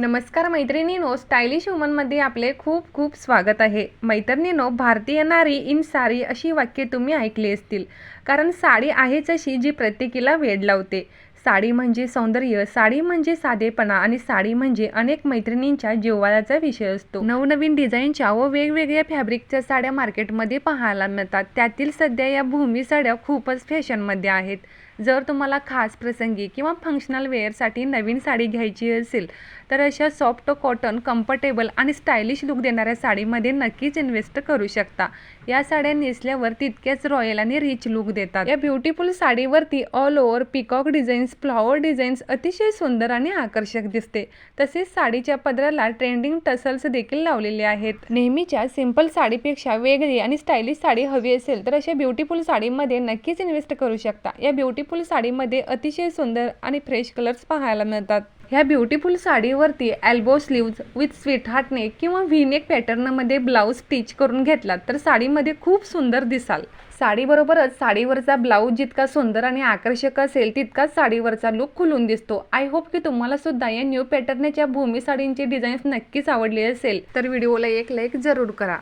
नमस्कार मैत्रिणीनो स्टायलिश वुमनमध्ये आपले खूप खूप स्वागत आहे. मैत्रिणीनो भारतीय नारी इन साडी अशी वाक्ये तुम्ही ऐकली असतील. कारण साडी आहेच अशी जी प्रत्येकीला वेड लावते. साडी म्हणजे सौंदर्य साडी म्हणजे साधेपणा आणि साडी म्हणजे अनेक मैत्रिणींच्या जिव्हाळ्याचा विषय असतो. नवनवीन डिझाईनच्या व वेगवेगळ्या फॅब्रिकच्या साड्या मार्केटमध्ये पाहायला मिळतात. त्यातील सध्या या भूमी साड्या खूपच फॅशनमध्ये आहेत. जर तुम्हाला खास प्रसंगी किंवा फंक्शनल वेअरसाठी नवीन साडी घ्यायची असेल तर अशा सॉफ्ट कॉटन कम्फर्टेबल आणि स्टायलिश लुक देणाऱ्या साडीमध्ये नक्कीच इन्व्हेस्ट करू शकता. या साड्या नेसल्यावर तितक्याच रॉयल आणि रिच लुक देतात. या beautiful साडीवरती all over peacock design designs flower designs अतिशय सुंदर आणि आकर्षक दिसते. तसेच साडीच्या पदराला ट्रेंडिंग टसल्स देखील लावलेले आहेत. नेहमीच्या सिंपल साडीपेक्षा वेगळी आणि स्टायलिश साडी हवी असेल तर अशा ब्युटिफुल साडीमध्ये नक्कीच इन्व्हेस्ट करू शकता. या ब्युटिफुल साडीमध्ये अतिशय सुंदर आणि फ्रेश कलर्स पाहायला मिळतात. ह्या ब्युटिफुल साडीवरती elbow sleeves with sweetheart किंवा व्हीनेक पॅटर्नमध्ये ब्लाऊज स्टिच करून घेतलात तर साडीमध्ये खूप सुंदर दिसाल. साडीबरोबरच साडीवरचा ब्लाऊज जितका सुंदर आणि आकर्षक असेल तितकाच साडीवरचा लुक खुलून दिसतो. आय होप की तुम्हाला सुद्धा या न्यू पॅटर्नच्या भूमी साडींची डिझाईन्स नक्कीच आवडली असेल. तर व्हिडिओला एक लाईक जरूर करा.